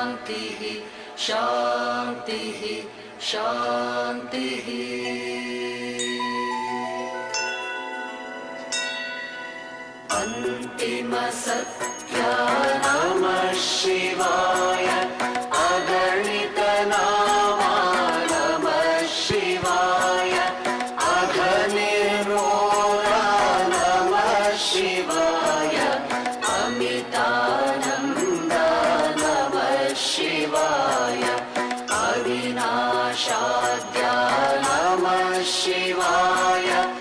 शान्तिः शान्तिः शान्तिः अन्तिमसत्या नमः शिवा She won't.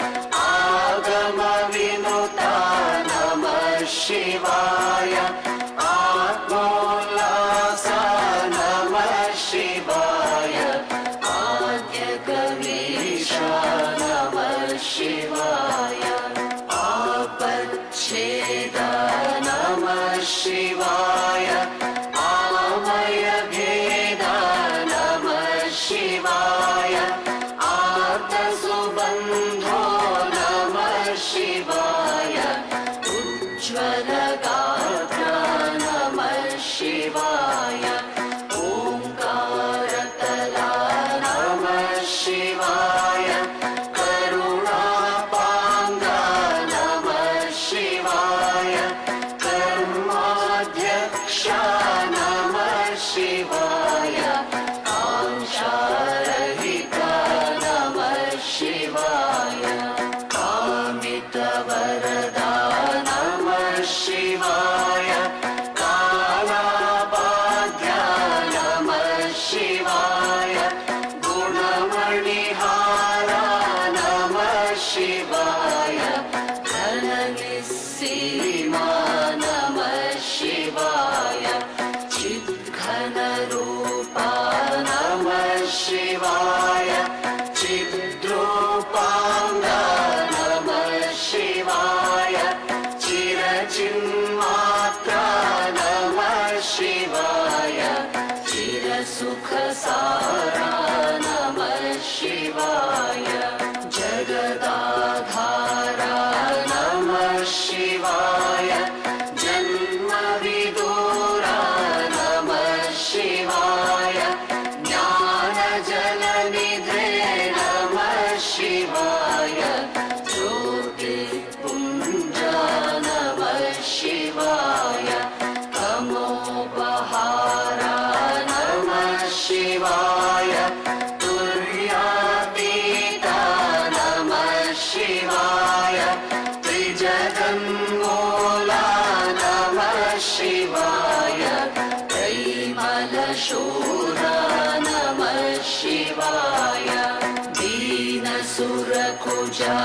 सुरकुजा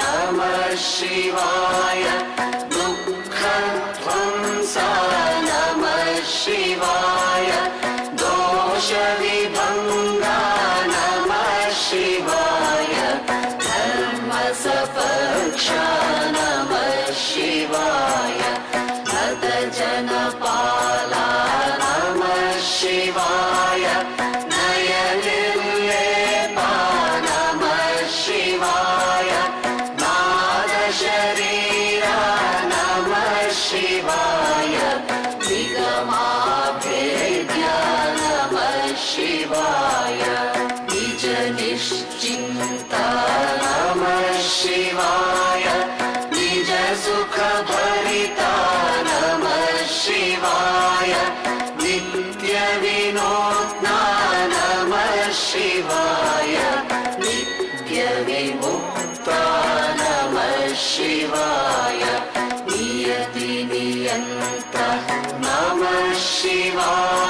नमः शिवाय दुःखध्वंसा नमः शिवाय दोषवि शिवाय नित्यविमुक्ता नमः शिवाय नियति नमः शिवाय।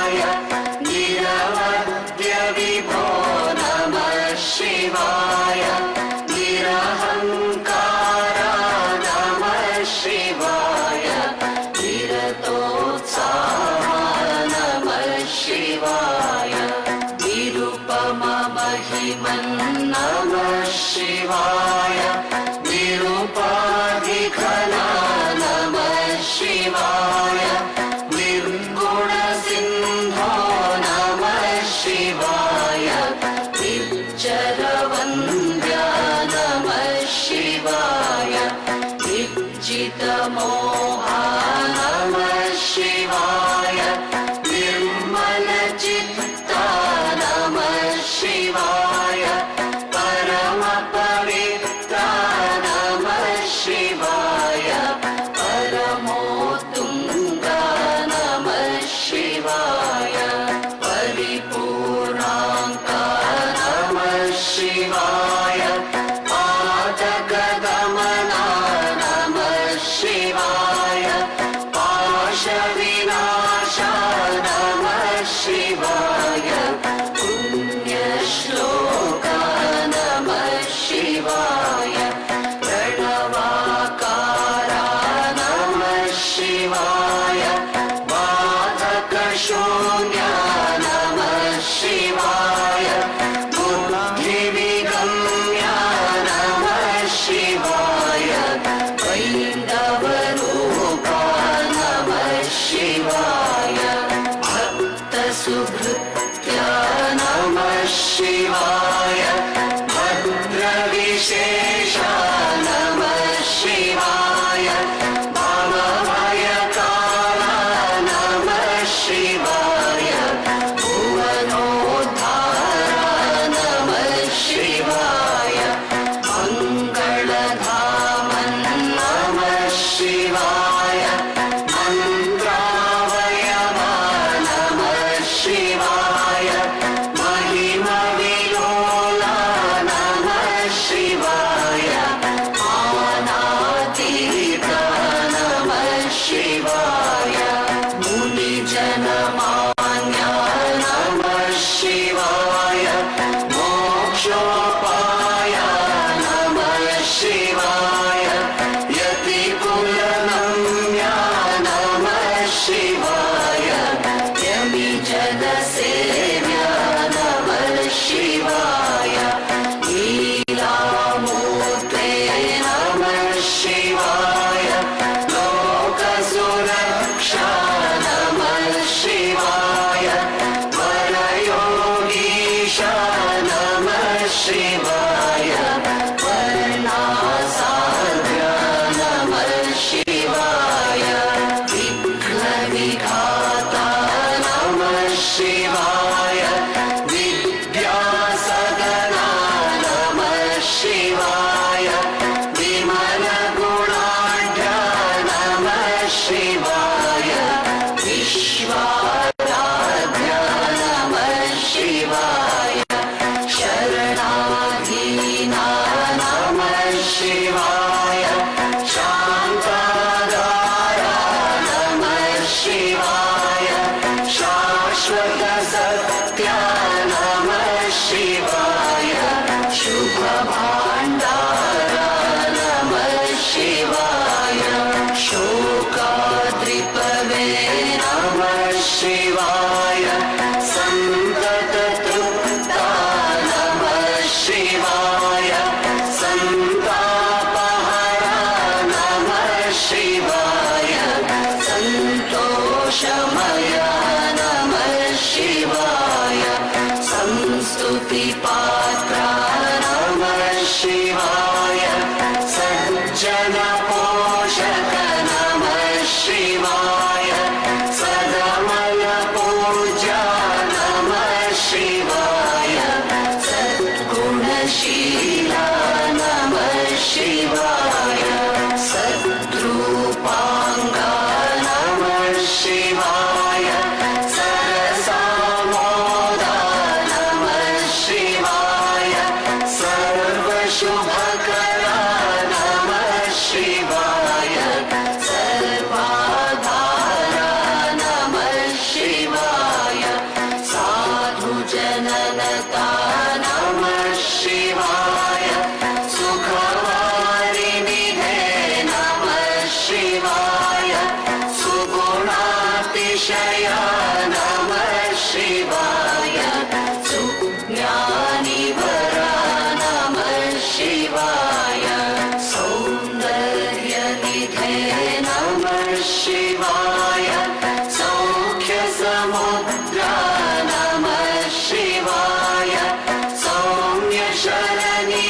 Money.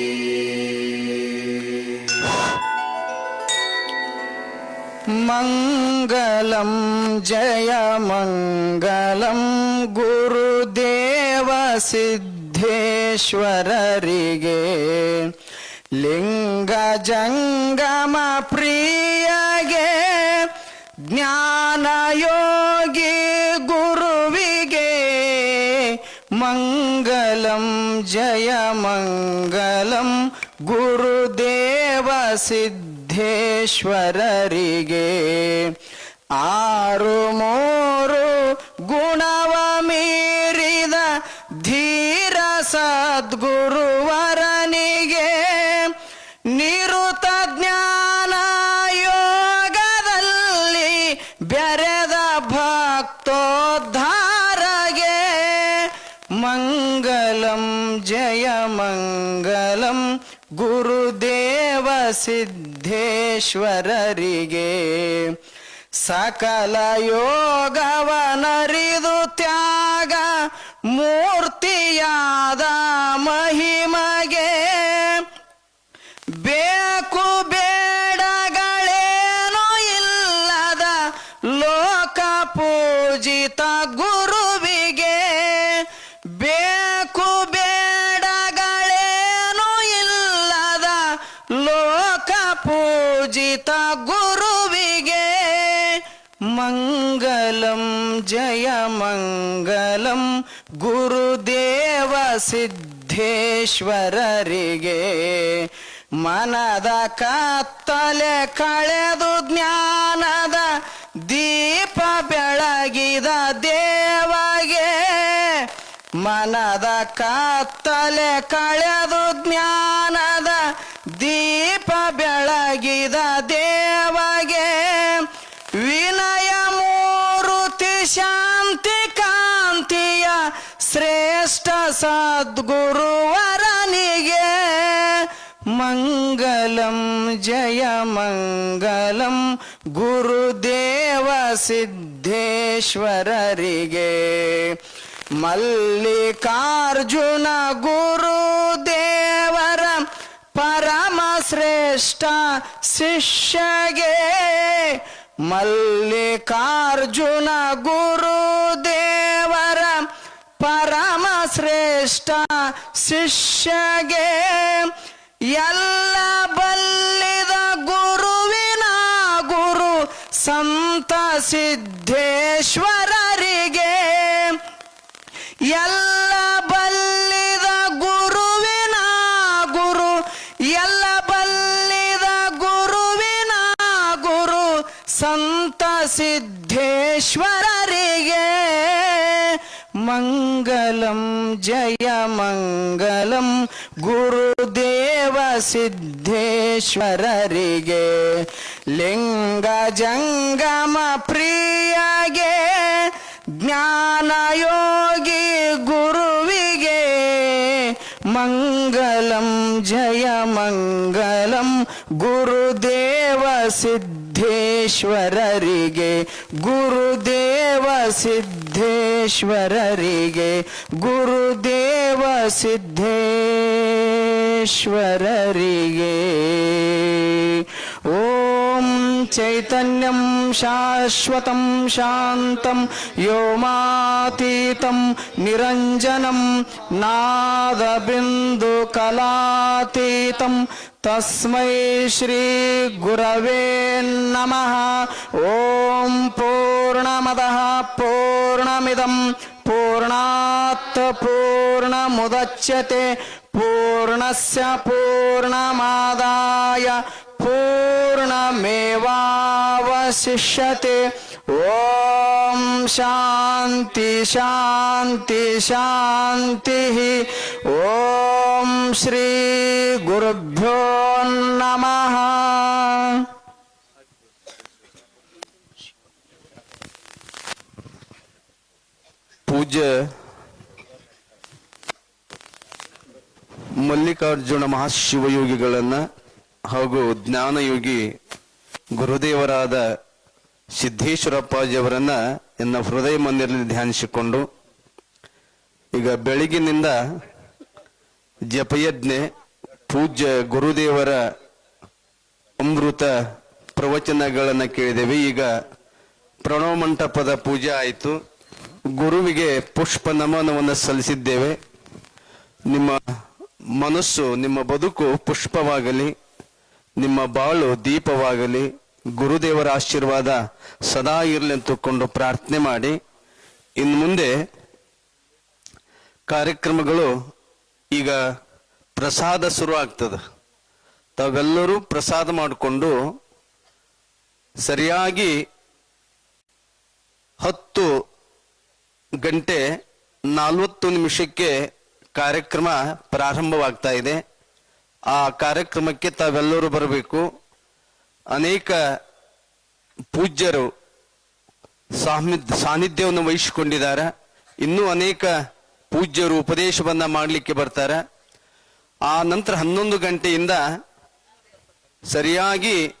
மங்களம் ஜயமங்கலம் ಗುರುದೇವ ಸಿದ್ಧೇಶ್ವರರಿಗೆ ಲಿಂಗ ಜಂಗಮ ಪ್ರಿಯಗೆ ಜ್ಞಾನಯೋಗಿ ಗುರುವಿಗೆ மங்களம் ஜய மங்களம் குருதேவ சித்த ಸಿದ್ಧೇಶ್ವರರಿಗೆ ಆರು ಮೂರು ಗುಣವ ಮೀರಿದ ಧೀರ ಸದ್ಗುರುವರನಿಗೆ ನಿರುತ ಜ್ಞಾನ ಯೋಗದಲ್ಲಿ ಬೆರೆದ ಭಕ್ತೋದ್ಧಾರಗೆ ಮಂಗಲಂ ಜಯ ಮಂಗಲಂ ಗುರುದೇವ ಸಿದ್ಧೇಶ್ವರರಿಗೆ ಸಕಲ ಯೋಗವನರಿದು ತ್ಯಾಗ ಮೂರ್ತಿಯಾದ ಮಹಿಮಗೆ. ಬೇಕು ಬೇಡಗಳೇನೂ ಇಲ್ಲದ ಲೋಕ ಪೂಜಿತ ಗುರುವಿಗೆ ಜಯ ಮಂಗಲಂ ಗುರುದೇವ ಸಿದ್ಧೇಶ್ವರರಿಗೆ. ಮನದ ಕತ್ತಲೆ ಕಳೆದು ಜ್ಞಾನದ ದೀಪ ಬೆಳಗಿದ ದೇವಗೆ. ಮನದ ಕತ್ತಲೆ ಕಳೆದು ಜ್ಞಾನದ ದೀಪ ಬೆಳಗಿದ ದೇವಗೆ. ಶಾಂತಿ ಕಾಂತಿಯ ಶ್ರೇಷ್ಠ ಸದ್ಗುರುವರನಿಗೆ ಮಂಗಲಂ ಜಯ ಮಂಗಲಂ ಗುರುದೇವ ಸಿದ್ಧೇಶ್ವರರಿಗೆ ಮಲ್ಲಿಕಾರ್ಜುನ ಗುರುದೇವರ ಪರಮ ಶ್ರೇಷ್ಠ ಶಿಷ್ಯಗೆ ಮಲ್ಲಿಕಾರ್ಜುನ ಗುರುದೇವರ ಪರಮ ಶ್ರೇಷ್ಠ ಶಿಷ್ಯಗೆ ಎಲ್ಲ ಬಲ್ಲಿದ ಗುರುವಿನ ಗುರು ಸಂತ ಸಿದ್ಧೇಶ್ವರರಿಗೆ ಸಿದ್ಧೇಶ್ವರರಿಗೆ ಮಂಗಲಂ, ಜಯ ಮಂಗಲಂ. ಗುರುದೇವ ಸಿದ್ಧೇಶ್ವರರಿಗೆ ಲಿಂಗ ಜಂಗಮ ಪ್ರಿಯಗೆ, ಜ್ಞಾನಯೋಗಿ ಗುರುವಿಗೆ ಮಂಗಲಂ, ಜಯ ಮಂಗಲಂ. ಗುರುದೇವ ಸಿದ್ಧೇಶ್ವರರಿಗೆ ಗುರುದೇವ ಸಿದ್ಧೇಶ್ವರರಿಗೆ ಗುರುದೇವ ಸಿದ್ಧೇಶ್ವರರಿಗೆ. ಓಂ चैतन्यं शाश्वतं शान्तं व्योमातीतं निरञ्जनं नादबिन्दुकलातीतं तस्मै श्रीगुरवे नमः ॐ पूर्णमदः पूर्णमिदं पूर्णात् पूर्णमुदच्यते पूर्णस्य पूर्णमादाय पूर्ण पूर्णमेवावशिष्यते ॐ शान्ति शान्ति शान्तिः ॐ ಓಂ ಶ್ರೀ ಗುರುಭ್ಯೋ ನಮಃ ಪೂಜ್ಯ ಮಲ್ಲಿಕಾರ್ಜುನ ಮಹಾಶಿವಯೋಗಿಗಳನ್ನ ಹಾಗೂ ಜ್ಞಾನಯೋಗಿ ಗುರುದೇವರಾದ ಸಿದ್ದೇಶ್ವರಪ್ಪಾಜಿಯವರನ್ನ ಎನ್ನ ಹೃದಯ ಮಂದಿರದಲ್ಲಿ ಧ್ಯಾನಿಸಿಕೊಂಡು, ಈಗ ಬೆಳಗಿನಿಂದ ಜಪಯಜ್ಞೆ, ಪೂಜ್ಯ ಗುರುದೇವರ ಅಮೃತ ಪ್ರವಚನಗಳನ್ನು ಕೇಳಿದ್ದೇವೆ ಈಗ ಪ್ರಣವ ಮಂಟಪದ ಪೂಜೆ ಆಯಿತು. ಗುರುವಿಗೆ ಪುಷ್ಪ ನಮನವನ್ನು ಸಲ್ಲಿಸಿದ್ದೇವೆ. ನಿಮ್ಮ ಮನಸ್ಸು, ನಿಮ್ಮ ಬದುಕು ಪುಷ್ಪವಾಗಲಿ. ನಿಮ್ಮ ಬಾಳು ದೀಪವಾಗಲಿ, ಗುರುದೇವರ ಆಶೀರ್ವಾದ ಸದಾ ಇರಲಿ ಅಂತಕೊಂಡು ಪ್ರಾರ್ಥನೆ ಮಾಡಿ. ಇನ್ನು ಮುಂದೆ ಕಾರ್ಯಕ್ರಮಗಳು ಈಗ ಪ್ರಸಾದ ಶುರು ಆಗ್ತದೆ. ತಾವೆಲ್ಲರೂ ಪ್ರಸಾದ ಮಾಡಿಕೊಂಡು ಸರಿಯಾಗಿ ಹತ್ತು ಗಂಟೆ ನಲವತ್ತು ನಿಮಿಷಕ್ಕೆ ಕಾರ್ಯಕ್ರಮ ಪ್ರಾರಂಭವಾಗ್ತಾ ಇದೆ. ಆ ಕಾರ್ಯಕ್ರಮಕ್ಕೆ ತಾವೆಲ್ಲರೂ ಬರಬೇಕು. ಅನೇಕ ಪೂಜ್ಯರು ಸಾಮಿದ್ ಸಾನ್ನಿಧ್ಯವನ್ನು ವಹಿಸಿಕೊಂಡಿದ್ದಾರೆ. ಇನ್ನೂ ಅನೇಕ ಪೂಜ್ಯರು ಉಪದೇಶವನ್ನ ಮಾಡಲಿಕ್ಕೆ ಬರ್ತಾರೆ. ಆ ನಂತರ ಹನ್ನೊಂದು ಗಂಟೆಯಿಂದ ಸರಿಯಾಗಿ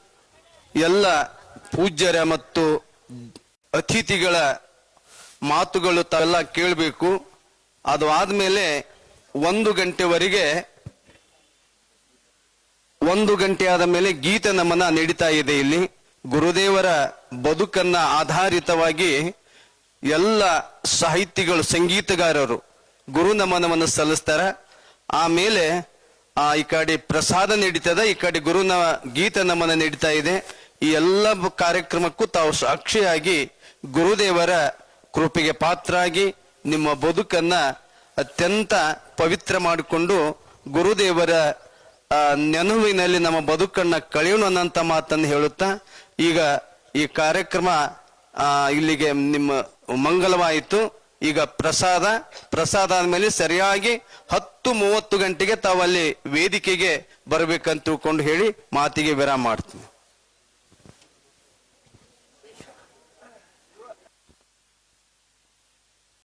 ಎಲ್ಲ ಪೂಜ್ಯರ ಮತ್ತು ಅತಿಥಿಗಳ ಮಾತುಗಳು ತಾವೆಲ್ಲ ಕೇಳಬೇಕು. ಅದು ಆದಮೇಲೆ ಒಂದು ಗಂಟೆವರೆಗೆ ಒಂದು ಗಂಟೆ ಆದ ಮೇಲೆ ಗೀತ ನಮನ ನಡೀತಾ ಇದೆ ಇಲ್ಲಿ. ಗುರುದೇವರ ಬದುಕನ್ನ ಆಧಾರಿತವಾಗಿ ಎಲ್ಲ ಸಾಹಿತಿಗಳು ಸಂಗೀತಗಾರರು ಗುರು ನಮನವನ್ನು ಸಲ್ಲಿಸ್ತಾರ. ಆಮೇಲೆ ಆ ಈ ಕಡೆ ಪ್ರಸಾದ ನಡೀತದ, ಈ ಕಡೆ ಗುರುನ ಗೀತ ನಮನ ನಡೀತಾ ಇದೆ. ಈ ಎಲ್ಲ ಕಾರ್ಯಕ್ರಮಕ್ಕೂ ತಾವು ಸಾಕ್ಷಿಯಾಗಿ ಗುರುದೇವರ ಕೃಪೆಗೆ ಪಾತ್ರಾಗಿ ನಿಮ್ಮ ಬದುಕನ್ನ ಅತ್ಯಂತ ಪವಿತ್ರ ಮಾಡಿಕೊಂಡು ಗುರುದೇವರ ನೆನವಿನಲ್ಲಿ ನಮ್ಮ ಬದುಕನ್ನ ಕಳೆಯೋಣ ಅನ್ನಂತ ಮಾತನ್ನು ಹೇಳುತ್ತಾ, ಈಗ ಈ ಕಾರ್ಯಕ್ರಮ ಇಲ್ಲಿಗೆ ನಿಮ್ಮ ಮಂಗಲವಾಯಿತು. ಈಗ ಪ್ರಸಾದ ಪ್ರಸಾದ ಆದ್ಮೇಲೆ ಸರಿಯಾಗಿ ಹತ್ತು ಮೂವತ್ತು ಗಂಟೆಗೆ ತಾವಲ್ಲಿ ವೇದಿಕೆಗೆ ಬರಬೇಕಂತ ತಿಳ್ಕೊಂಡು ಹೇಳಿ ಮಾತಿಗೆ ವಿರಾಮ ಮಾಡ್ತೀನಿ.